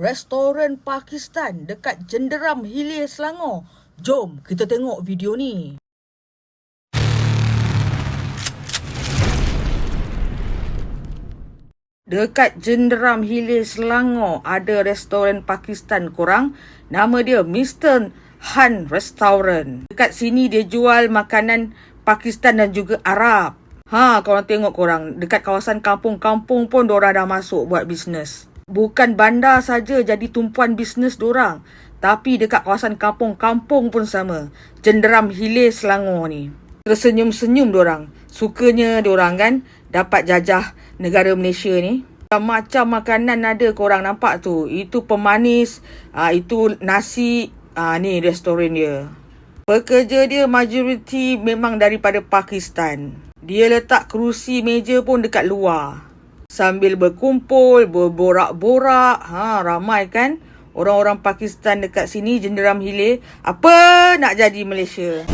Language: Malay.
restoran Pakistan dekat Jenderam Hilir Selangor. Jom kita tengok video ni. Dekat Jenderam Hilir Selangor ada restoran Pakistan korang. Nama dia Mr. Han Restaurant. Dekat sini dia jual makanan Pakistan dan juga Arab. Ha, korang tengok korang. Dekat kawasan kampung-kampung pun diorang dah masuk buat bisnes. Bukan bandar saja jadi tumpuan bisnes diorang. Tapi dekat kawasan kampung-kampung pun sama. Jenderam Hilir Selangor ni. Tersenyum-senyum diorang. Sukanya diorang kan dapat jajah negara Malaysia ni. Macam makanan ada korang nampak tu. Itu pemanis, uh, itu nasi, uh, ni restoran dia. Pekerja dia majoriti memang daripada Pakistan. Dia letak kerusi meja pun dekat luar. Sambil berkumpul, berborak-borak. Ha, ramai kan? Orang-orang Pakistan dekat sini, jenderam hilir. Apa nak jadi Malaysia?